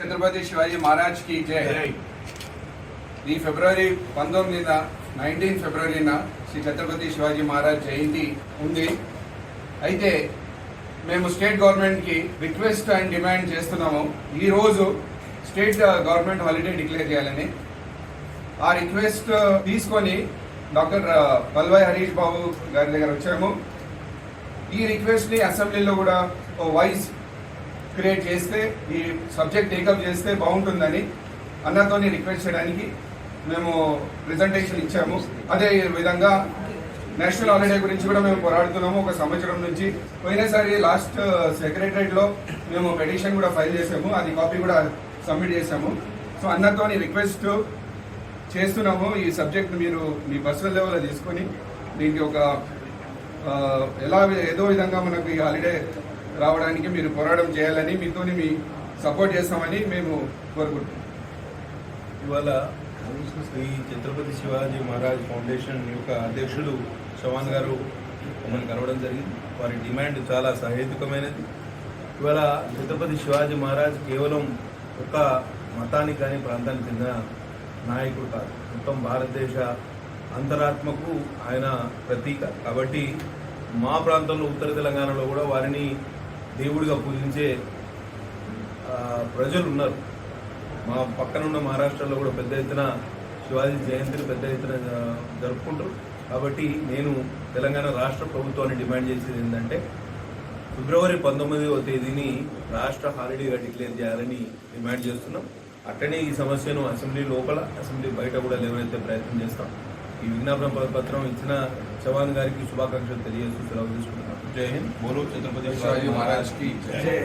ఛత్రపతి శివాజీ మహారాజ్కి జై. ఈ ఫిబ్రవరి పంతొమ్మిదిన నైన్టీన్ ఫిబ్రవరిన శ్రీ ఛత్రపతి శివాజీ మహారాజ్ జయంతి ఉంది. అయితే మేము స్టేట్ గవర్నమెంట్కి రిక్వెస్ట్ అండ్ డిమాండ్ చేస్తున్నాము. ఈ రోజు స్టేట్ గవర్నమెంట్ హాలిడే డిక్లేర్ చేయాలని. ఆ రిక్వెస్ట్ తీసుకొని డాక్టర్ పల్వాయ్ హరీష్ బాబు గారి దగ్గర వచ్చాము. ఈ రిక్వెస్ట్ని అసెంబ్లీలో కూడా ఓ వాయిస్ క్రియేట్ చేస్తే ఈ సబ్జెక్ట్ టేకప్ చేస్తే బాగుంటుందని అన్నతోని రిక్వెస్ట్ చేయడానికి మేము ప్రెజెంటేషన్ ఇచ్చాము. అదే విధంగా నేషనల్ హాలిడే గురించి కూడా మేము పోరాడుతున్నాము. ఒక సంవత్సరం నుంచి పోయినసారి లాస్ట్ సెక్రటరేట్లో మేము పెటిషన్ కూడా ఫైల్ చేసాము. అది కాపీ కూడా సబ్మిట్ చేసాము. సో అన్నతోని రిక్వెస్ట్ చేస్తున్నాము. ఈ సబ్జెక్ట్ మీరు మీ పర్సనల్ లెవెల్లో తీసుకొని దీనికి ఒక ఎలా ఏదో విధంగా మనకు ఈ హాలిడే రావడానికి మీరు పోరాటం చేయాలని మీతోని మీ సపోర్ట్ చేస్తామని మేము కోరుకుంటున్నాం. ఇవాళ శ్రీ ఛత్రపతి శివాజీ మహారాజ్ ఫౌండేషన్ యొక్క అధ్యక్షులు చవాన్ గారు మమ్మల్ని కలవడం జరిగింది. వారి డిమాండ్ చాలా సహేతుకమైనది. ఇవాళ ఛత్రపతి శివాజీ మహారాజ్ కేవలం ఒక మతానికి కానీ ప్రాంతానికి చెందిన నాయకుడు కాదు. మొత్తం భారతదేశ అంతరాత్మకు ఆయన ప్రతీక. కాబట్టి మా ప్రాంతంలో ఉత్తర తెలంగాణలో కూడా వారిని దేవుడిగా పూజించే ప్రజలు ఉన్నారు మా పక్కన ఉన్న మహారాష్ట్రలో కూడా పెద్ద ఎత్తున శివాజీ జయంతిని పెద్ద ఎత్తున జరుపుకుంటారు. కాబట్టి నేను తెలంగాణ రాష్ట్ర ప్రభుత్వాన్ని డిమాండ్ చేసేది ఏంటంటే ఫిబ్రవరి పంతొమ్మిదవ తేదీని రాష్ట్ర హాలిడేగా డిక్లేర్ చేయాలని డిమాండ్ చేస్తున్నాం. అట్టనే ఈ సమస్యను అసెంబ్లీ లోపల అసెంబ్లీ బయట కూడా లేవనైతే ప్రయత్నం చేస్తాం. ఈ విజ్ఞాపన ప- పత్రం ఇచ్చిన చవాన్ గారికి శుభాకాంక్షలు తెలియజేస్తూ సెలవు తీసుకుంటున్నాం జై హింద్ బోలో ఛత్రపతి శివాజీ మహారాజ్కి జై. జై